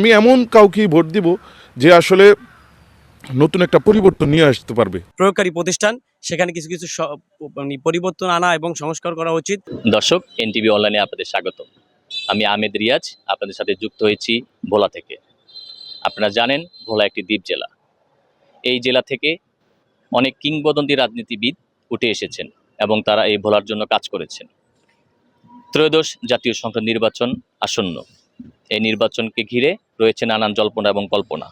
আমি এমন কাউকেই ভোট দিব যে আসলে নতুন একটা পরিবর্তন নিয়ে আসতে পারবে। প্রয়োগকারী প্রতিষ্ঠান সেখানে কিছু কিছু মানে পরিবর্তন আনা এবং সংস্কার করা উচিত। দর্শক এনটিভি অনলাইনে আপনাদের স্বাগত। আমি আহমেদ রিয়াজ আপনাদের সাথে যুক্ত হয়েছি ভোলা থেকে। আপনারা জানেন ভোলা একটি দ্বীপ জেলা। এই জেলা থেকে অনেক কিংবদন্তি রাজনীতিবিদ উঠে এসেছেন এবং তারা এই ভোলার জন্য কাজ করেছেন। ত্রয়োদশ জাতীয় সংসদ নির্বাচন আসন্ন। এই নির্বাচনকে ঘিরে রয়েছে নানান জল্পনা এবং কল্পনা।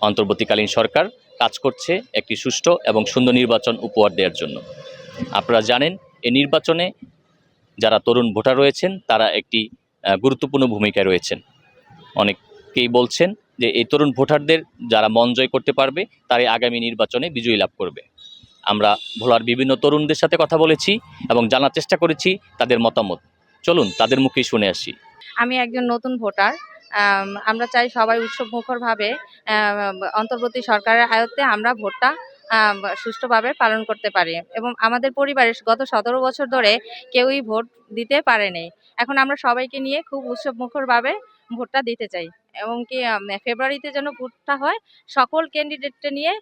অন্তর্বর্তীকালীন সরকার কাজ করছে একটি সুষ্ঠু এবং সুন্দর নির্বাচন উপহার দেওয়ার জন্য। আপনারা জানেন, এই নির্বাচনে যারা তরুণ ভোটার রয়েছেন, তারা একটি গুরুত্বপূর্ণ ভূমিকায় রয়েছেন। অনেকেই বলছেন যে এই তরুণ ভোটারদের যারা মন জয় করতে পারবে, তারাই আগামী নির্বাচনে বিজয়ী লাভ করবে। আমরা ভোলার বিভিন্ন তরুণদের সাথে কথা বলেছি এবং জানার চেষ্টা করেছি তাদের মতামত। চলুন, তাদের মুখেই শুনে আসি। আমি একজন নতুন ভোটার। আমরা চাই সবাই উৎসব মুখরভাবে অন্তর্বর্তী সরকারের আয়ত্তে আমরা ভোটটা সুষ্ঠুভাবে পালন করতে পারি। এবং আমাদের পরিবারে গত সতেরো বছর ধরে কেউই ভোট দিতে পারেনি। এখন আমরা সবাইকে নিয়ে খুব উৎসব মুখরভাবে ভোটটা দিতে চাই। এবং কি ফেব্রুয়ারিতে যেন ভোটটা হয়, সকল ক্যান্ডিডেটকে নিয়ে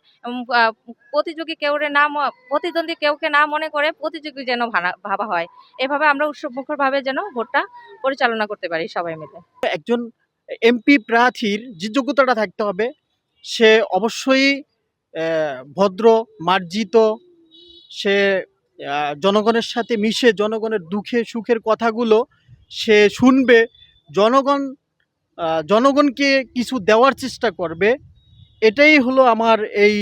প্রতিযোগী কেউরে না প্রতিদ্বন্দ্বী কেউকে না মনে করে প্রতিযোগী যেন ভাবা হয়। এভাবে আমরা উৎসব মুখরভাবে যেন ভোটটা পরিচালনা করতে পারি সবাই মিলে। একজন এমপি প্রার্থীর যে যোগ্যতাটা থাকতে হবে, সে অবশ্যই ভদ্র, মার্জিত, সে জনগণের সাথে মিশে, জনগণের দুঃখে, সুখের কথাগুলো সে শুনবে, জনগণ জনগণকে কিছু দেওয়ার চেষ্টা করবে। এটাই হলো আমার এই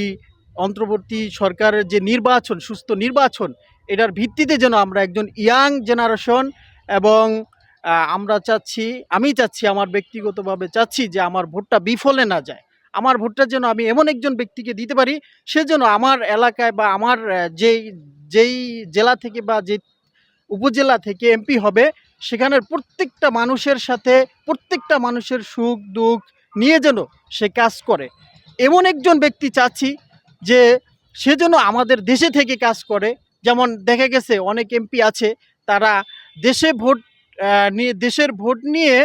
অন্তর্বর্তী সরকারের যে নির্বাচন, সুস্থ নির্বাচন, এটার ভিত্তিতে যেন আমরা একজন ইয়াং জেনারেশন এবং আমরা চাচ্ছি, আমি চাচ্ছি, আমার ব্যক্তিগতভাবে চাচ্ছি যে আমার ভোটটা বিফলে না যায়। আমার ভোটটা যেন আমি এমন একজন ব্যক্তিকে দিতে পারি, সে যেন আমার এলাকায় বা আমার যেই যেই জেলা থেকে বা যে উপজেলা থেকে এমপি হবে সেখানের প্রত্যেকটা মানুষের সাথে প্রত্যেকটা মানুষের সুখ, দুঃখ নিয়ে যেন সে কাজ করে। এমন একজন ব্যক্তি চাচ্ছি যে সে যেন আমাদের দেশে থেকে কাজ করে। যেমন দেখা গেছে অনেক এমপি আছে, তারা দেশে ভোট নিয়ে, দেশের ভোট নিয়ে,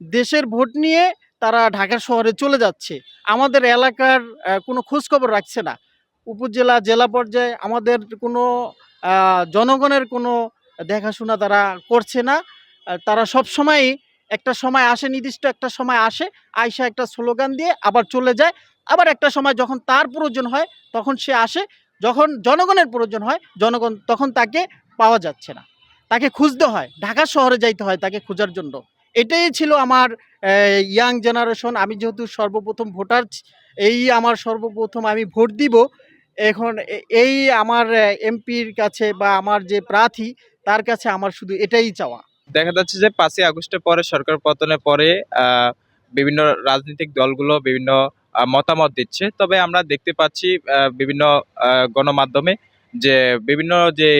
দেশের ভোট নিয়ে তারা ঢাকা শহরে চলে যাচ্ছে। আমাদের এলাকার কোনো খোঁজখবর রাখছে না। উপজেলা, জেলা পর্যায়ে আমাদের কোনো জনগণের কোনো দেখাশোনা তারা করছে না। তারা সব সময়ই একটা সময় আসে, নির্দিষ্ট একটা সময় আসে আয়সা একটা স্লোগান দিয়ে আবার চলে যায়। আবার একটা সময় যখন তার প্রয়োজন হয়, তখন সে আসে। যখন জনগণের প্রয়োজন হয়, জনগণ তখন তাকে পাওয়া যাচ্ছে না। তাকে খুঁজতে হয়, ঢাকা শহরে যাইতে হয় তাকে খোঁজার জন্য। এটাই ছিল আমার ইয়াং জেনারেশন আমি যেহেতু সর্বপ্রথম ভোটার, এই আমার সর্বপ্রথম আমি ভোট দিব। এখন এই আমার এমপির কাছে বা আমার যে প্রার্থী তার কাছে আমার শুধু এটাই চাওয়া। দেখা যাচ্ছে যে পাঁচই আগস্টের পরে, সরকার পতনের পরে বিভিন্ন রাজনৈতিক দলগুলো বিভিন্ন মতামত দিচ্ছে। তবে আমরা দেখতে পাচ্ছি বিভিন্ন গণমাধ্যমে যে বিভিন্ন যে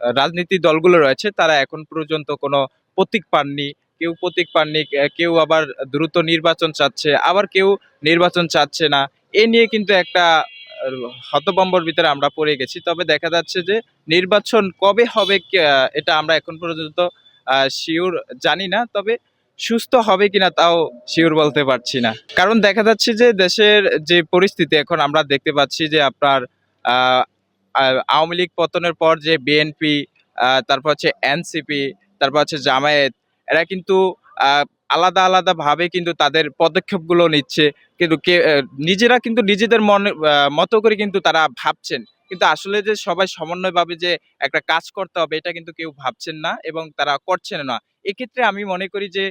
রাজনীতি দলগুলো রয়েছে, তারা এখন পর্যন্ত কোনো প্রতীক পাননি। কেউ প্রতীক পাননি, কেউ আবার দ্রুত নির্বাচন চাচ্ছে, আবার কেউ নির্বাচন চাচ্ছে না। এ নিয়ে কিন্তু একটা হতবম্বর ভিতরে আমরা পড়ে গেছি। তবে দেখা যাচ্ছে যে নির্বাচন কবে হবে এটা আমরা এখন পর্যন্ত শিওর জানি না। তবে সুস্থ হবে কিনা তাও শিওর বলতে পারছি না। কারণ দেখা যাচ্ছে যে দেশের যে পরিস্থিতি, এখন আমরা দেখতে পাচ্ছি যে আপনার আওয়ামী লীগ পতনের পর যে বিএনপি তারপর হচ্ছে এনসিপি, তারপর হচ্ছে জামায়াত, এরা কিন্তু আলাদা আলাদা ভাবে কিন্তু তাদের পদক্ষেপগুলো নিচ্ছে। কিন্তু কে নিজেরা কিন্তু নিজেদের মনে মতো করে কিন্তু তারা ভাবছেন। কিন্তু আসলে যে সবাই সমন্বয়ভাবে যে একটা কাজ করতে হবে, এটা কিন্তু কেউ ভাবছেন না এবং তারা করছেন না। এক্ষেত্রে আমি মনে করি যে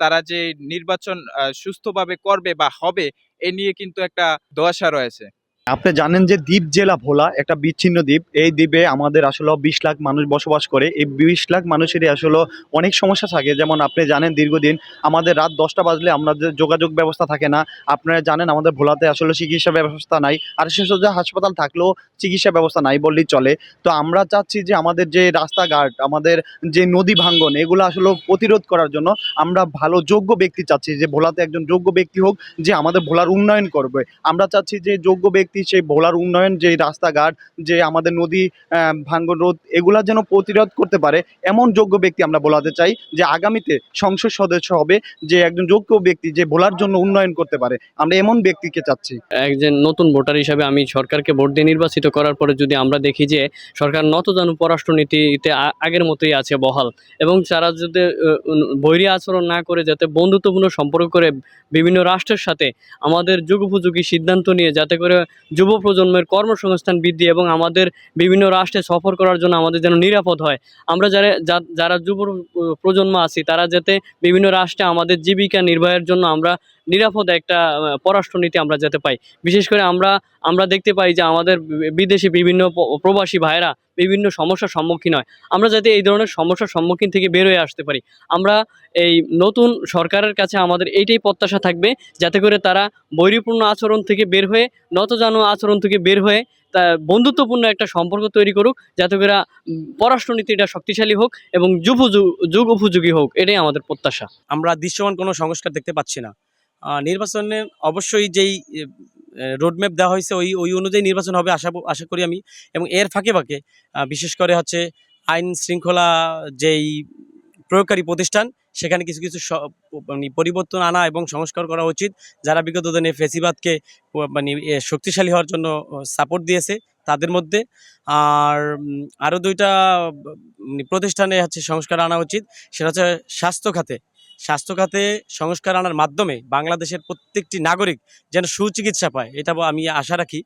তারা যে নির্বাচন সুস্থভাবে করবে বা হবে, এ নিয়ে কিন্তু একটা দোয়াশা রয়েছে। আপনি জানেন যে দ্বীপ জেলা ভোলা, একটা বিচ্ছিন্ন দ্বীপ। এই দ্বীপে আমাদের আসলে বিশ লাখ মানুষ বসবাস করে। এই বিশ লাখ মানুষেরই আসলে অনেক সমস্যা থাকে। যেমন আপনি জানেন দীর্ঘদিন আমাদের রাত দশটা বাজলে আমাদের যোগাযোগ ব্যবস্থা থাকে না। আপনারা জানেন আমাদের ভোলাতে আসলে চিকিৎসা ব্যবস্থা নাই। আর যে হাসপাতাল থাকলেও চিকিৎসা ব্যবস্থা নাই বললেই চলে। তো আমরা চাচ্ছি যে আমাদের যে রাস্তাঘাট, আমাদের যে নদী ভাঙ্গন, এগুলো আসলে প্রতিরোধ করার জন্য আমরা ভালো যোগ্য ব্যক্তি চাচ্ছি যে ভোলাতে একজন যোগ্য ব্যক্তি হোক যে আমাদের ভোলার উন্নয়ন করবে। আমরা চাচ্ছি যে যোগ্য ব্যক্তি ব্যক্তি সেই ভোলার উন্নয়ন যে রাস্তাঘাট, যে আমাদের নদী ভাঙ্গন রোধ, এগুলা যেন প্রতিরোধ করতে পারে, এমন যোগ্য ব্যক্তি আমরা বলাতে চাই যে আগামীতে সংসদ সদস্য হবে, যে একজন যোগ্য ব্যক্তি যে ভোলার জন্য উন্নয়ন করতে পারে। আমরা এমন ব্যক্তিকে চাচ্ছি। একজন নতুন ভোটার হিসাবে আমি সরকারকে ভোট দিয়ে নির্বাচিত করার পরে যদি আমরা দেখি যে সরকার নতজানু পররাষ্ট্রনীতিতে আগের মতোই আছে বহাল এবং তারা উন- বৈরী আচরণ না করে, যাতে বন্ধুত্বপূর্ণ সম্পর্ক করে বিভিন্ন রাষ্ট্রের সাথে আমাদের যুগোপযোগী সিদ্ধান্ত নিয়ে, যাতে করে যুব প্রজন্মের কর্মসংস্থান বৃদ্ধি এবং আমাদের বিভিন্ন রাষ্ট্রে সফর করার জন্য আমাদের যেন নিরাপদ হয়। আমরা যারা যারা যুব প্রজন্ম আছি, তারা যাতে বিভিন্ন রাষ্ট্রে আমাদের জীবিকা নির্বাহের জন্য আমরা নিরাপদ একটা পররাষ্ট্রনীতি আমরা যেতে পাই। বিশেষ করে আমরা আমরা দেখতে পাই যে আমাদের বিদেশি বিভিন্ন প্রবাসী ভাইরা বিভিন্ন সমস্যার সম্মুখীন হয়। আমরা যাতে এই ধরনের সমস্যার সম্মুখীন থেকে বের হয়ে আসতে পারি। আমরা এই নতুন সরকারের কাছে আমাদের এইটাই প্রত্যাশা থাকবে, যাতে করে তারা বৈরীপূর্ণ আচরণ থেকে বের হয়ে, নতজানু আচরণ থেকে বের হয়ে, তা বন্ধুত্বপূর্ণ একটা সম্পর্ক তৈরি করুক, যাতে করে পররাষ্ট্রনীতিটা শক্তিশালী হোক এবং যুগ যুগ উপযোগী হোক, এটাই আমাদের প্রত্যাশা। আমরা দৃশ্যমান কোনো সংস্কার দেখতে পাচ্ছি না। নির্বাচনে অবশ্যই যেই রোডম্যাপ দেওয়া হয়েছে ওই ওই অনুযায়ী নির্বাচন হবে আশা আশা করি আমি। এবং এর ফাঁকে ফাঁকে বিশেষ করে হচ্ছে আইন শৃঙ্খলা যেই প্রয়োগকারী প্রতিষ্ঠান, সেখানে কিছু কিছু মানে পরিবর্তন আনা এবং সংস্কার করা উচিত। যারা বিগত দিনে ফেসিবাদকে মানে শক্তিশালী হওয়ার জন্য সাপোর্ট দিয়েছে, তাদের মধ্যে। আর আরও দুইটা প্রতিষ্ঠানে হচ্ছে সংস্কার আনা উচিত, সেটা হচ্ছে স্বাস্থ্য খাতে। স্বাস্থ্য খাতে সংস্কার আনার মাধ্যমে বাংলাদেশের প্রত্যেকটি নাগরিক যেন সুচিকিৎসা পায়, এটা আমি আশা রাখি।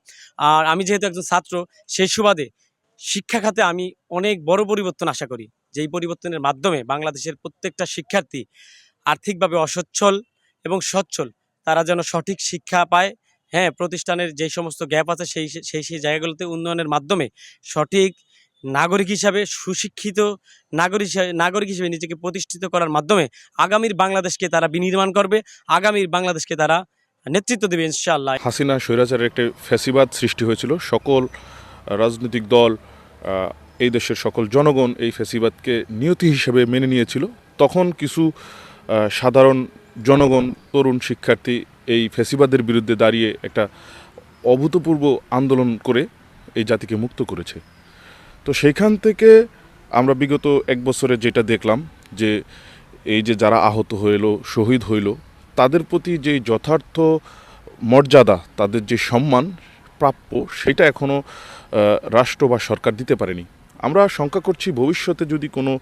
আর আমি যেহেতু একজন ছাত্র, সেই সুবাদে শিক্ষা খাতে আমি অনেক বড় পরিবর্তন আশা করি। যেই পরিবর্তনের মাধ্যমে বাংলাদেশের প্রত্যেকটা শিক্ষার্থী আর্থিকভাবে অসচ্ছল এবং সচ্ছল, তারা যেন সঠিক শিক্ষা পায়। হ্যাঁ প্রতিষ্ঠানের যেই সমস্ত গ্যাপ আছে, সেই সেই সেই জায়গাগুলোতে উন্নয়নের মাধ্যমে সঠিক নাগরিক হিসাবে সুশিক্ষিত নাগরিক নাগরিক হিসেবে নিজেকে প্রতিষ্ঠিত করার মাধ্যমে আগামীর বাংলাদেশকে তারা বিনির্মাণ করবে, আগামীর বাংলাদেশকে তারা নেতৃত্ব দেবে, ইনশাআল্লাহ। হাসিনা স্বৈরাচারের একটি ফ্যাসিবাদ সৃষ্টি হয়েছিল। সকল রাজনৈতিক দল এই দেশের সকল জনগণ এই ফ্যাসিবাদকে নিয়তি হিসেবে মেনে নিয়েছিল। তখন কিছু সাধারণ জনগণ, তরুণ শিক্ষার্থী এই ফ্যাসিবাদের বিরুদ্ধে দাঁড়িয়ে একটা অভূতপূর্ব আন্দোলন করে এই জাতিকে মুক্ত করেছে। তো সেইখান থেকে আমরা বিগত এক বছরে যেটা দেখলাম যে এই যে যারা আহত হইল, শহীদ হইল, তাদের প্রতি যে যথার্থ মর্যাদা, তাদের যে সম্মান প্রাপ্য, সেটা এখনও রাষ্ট্র বা সরকার দিতে পারেনি। আমরা শঙ্কা করছি ভবিষ্যতে যদি কোনো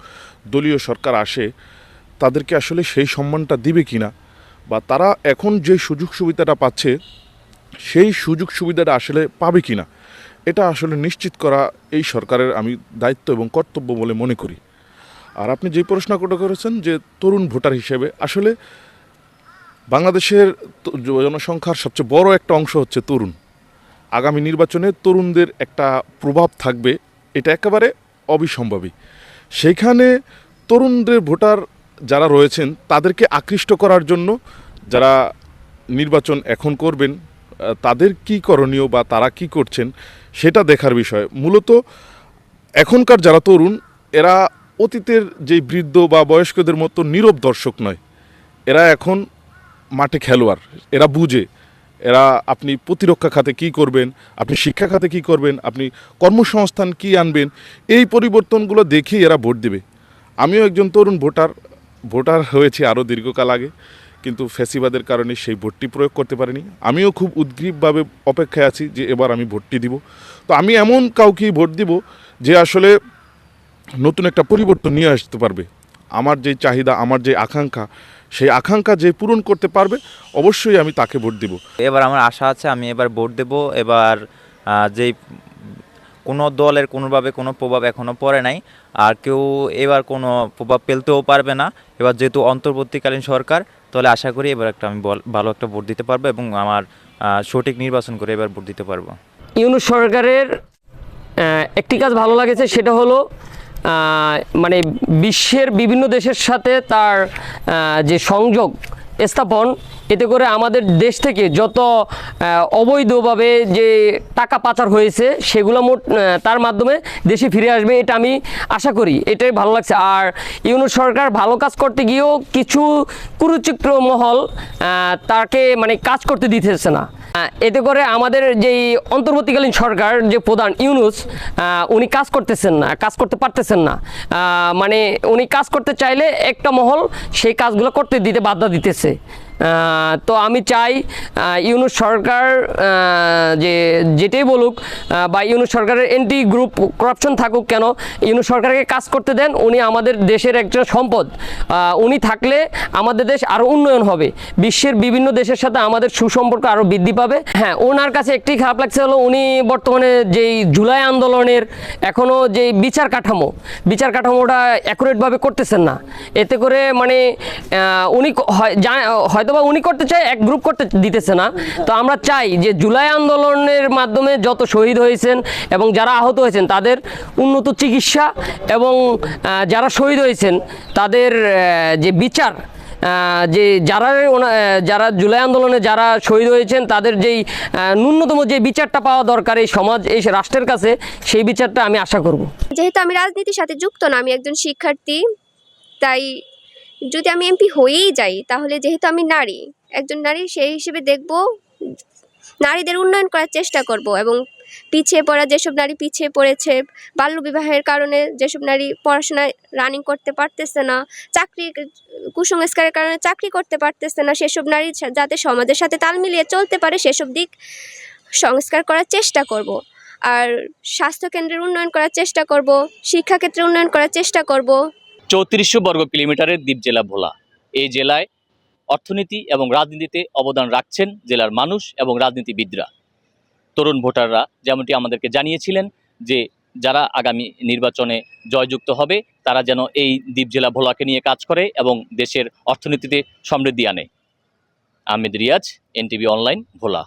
দলীয় সরকার আসে, তাদেরকে আসলে সেই সম্মানটা দিবে কি না বা তারা এখন যে সুযোগ সুবিধাটা পাচ্ছে, সেই সুযোগ সুবিধাটা আসলে পাবে কিনা? এটা আসলে নিশ্চিত করা এই সরকারের আমি দায়িত্ব এবং কর্তব্য বলে মনে করি। আর আপনি যে প্রশ্নটা করেছেন যে তরুণ ভোটার হিসেবে, আসলে বাংলাদেশের জনসংখ্যার সবচেয়ে বড় একটা অংশ হচ্ছে তরুণ। আগামী নির্বাচনে তরুণদের একটা প্রভাব থাকবে, এটা একেবারে অবিসম্ভাবী। সেইখানে তরুণদের ভোটার যারা রয়েছেন, তাদেরকে আকৃষ্ট করার জন্য যারা নির্বাচন এখন করবেন তাদের কি করণীয় বা তারা কি করছেন সেটা দেখার বিষয়। মূলত এখনকার যারা তরুণ, এরা অতীতের যে বৃদ্ধ বা বয়স্কদের মতো নীরব দর্শক নয়। এরা এখন মাঠে খেলোয়াড়, এরা বুঝে। এরা আপনি প্রতিরক্ষা খাতে কি করবেন, আপনি শিক্ষা খাতে কি করবেন, আপনি কর্মসংস্থান কি আনবেন, এই পরিবর্তনগুলো দেখেই এরা ভোট দেবে। আমিও একজন তরুণ ভোটার ভোটার হয়েছি আরও দীর্ঘকাল আগে। কিন্তু ফ্যাসিবাদের কারণে সেই ভোটটি প্রয়োগ করতে পারেনি। আমিও খুব উদ্গ্রীবভাবে অপেক্ষায় আছি যে এবার আমি ভোটটি দিব। তো আমি এমন কাউকেই ভোট দিব যে আসলে নতুন একটা পরিবর্তন নিয়ে আসতে পারবে। আমার যে চাহিদা, আমার যে আকাঙ্ক্ষা, সেই আকাঙ্ক্ষা যে পূরণ করতে পারবে, অবশ্যই আমি তাকে ভোট দিব। এবার আমার আশা আছে, আমি এবার ভোট দেব। এবার যেই কোনো দলের কোনোভাবে কোনো প্রভাব এখনও পড়ে নাই। আর কেউ এবার কোনো প্রভাব ফেলতেও পারবে না। এবার যেহেতু অন্তর্বর্তীকালীন সরকার তাহলে আশা করি এবার একটা আমি ভালো একটা ভোট দিতে পারব এবং আমার সঠিক নির্বাচন করে এবার ভোট দিতে পারব। ইউনুস সরকারের একটি কাজ ভালো লাগেছে, সেটা হলো মানে বিশ্বের বিভিন্ন দেশের সাথে তার যে সংযোগ স্থাপন, এতে করে আমাদের দেশ থেকে যত অবৈধভাবে যে টাকা পাচার হয়েছে, সেগুলো মোট তার মাধ্যমে দেশে ফিরে আসবে, এটা আমি আশা করি। এটাই ভালো লাগছে। আর ইউনো সরকার ভালো কাজ করতে গিয়েও কিছু কুরুচিত্র মহল তাকে মানে কাজ করতে দিতেছে না। এতে করে আমাদের যেই অন্তর্বর্তীকালীন সরকার, যে প্রধান ইউনুস উনি কাজ করতেছেন না, কাজ করতে পারতেছেন না। মানে উনি কাজ করতে চাইলে একটা মহল সেই কাজগুলো করতে দিতে বাধ্য দিতেছে। তো আমি চাই ইউনুস সরকার যে যেটাই বলুক বা ইউনুস সরকারের এন্টি গ্রুপ করাপশন থাকুক কেন, ইউনুস সরকারকে কাজ করতে দেন, উনি আমাদের দেশের একজন সম্পদ। উনি থাকলে আমাদের দেশ আরও উন্নয়ন হবে। বিশ্বের বিভিন্ন দেশের সাথে আমাদের সুসম্পর্ক আরও বৃদ্ধি পাবে। হ্যাঁ ওনার কাছে একটি খারাপ লাগছে হলো, উনি বর্তমানে যেই জুলাই আন্দোলনের এখনও যেই বিচার কাঠামো, বিচার কাঠামোটা অ্যাকুরেটভাবে করতেছেন না। এতে করে মানে উনি ক- হয়- যা- হয়তোবা উনি করতে চায়, এক গ্রুপ করতে দিতেছে না। তো আমরা চাই যে জুলাই আন্দোলনের মাধ্যমে যত শহীদ হয়েছেন এবং যারা আহত হয়েছেন, তাদের উন্নত চিকিৎসা এবং যারা শহীদ হয়েছেন, তাদের যে বিচার যে যারা যারা জুলাই আন্দোলনে যারা শহীদ হয়েছেন, তাদের যেই ন্যূনতম যে বিচারটা পাওয়া দরকার এই সমাজ, এই রাষ্ট্রের কাছে, সেই বিচারটা আমি আশা করব। যেহেতু আমি রাজনীতির সাথে যুক্ত না, আমি একজন শিক্ষার্থী, তাই যদি আমি এমপি হয়েই যাই, তাহলে যেহেতু আমি নারী, একজন নারী সেই হিসেবে দেখব নারীদের উন্নয়ন করার চেষ্টা করব এবং পিছিয়ে পড়া যেসব নারী পিছিয়ে পড়েছে বাল্যবিবাহের কারণে যেসব নারী পড়াশোনায় রানিং করতে পারতেছে না, চাকরি, কুসংস্কারের কারণে চাকরি করতে পারতেছে না, সেসব নারী যাতে সমাজের সাথে তাল মিলিয়ে চলতে পারে, সেসব দিক সংস্কার করার চেষ্টা করব। আর স্বাস্থ্যকেন্দ্রের উন্নয়ন করার চেষ্টা করব, শিক্ষাক্ষেত্রে উন্নয়ন করার চেষ্টা করব। চৌত্রিশশো বর্গ কিলোমিটারের দ্বীপ জেলা ভোলা। এই জেলায় অর্থনীতি এবং রাজনীতিতে অবদান রাখছেন জেলার মানুষ এবং রাজনীতিবিদরা। তরুণ ভোটাররা যেমনটি আমাদেরকে জানিয়েছিলেন যে যারা আগামী নির্বাচনে জয়যুক্ত হবে, তারা যেন এই দ্বীপ জেলা ভোলাকে নিয়ে কাজ করে এবং দেশের অর্থনীতিতে সমৃদ্ধি আনে। Ahmed Riaz, NTV online, Bhola.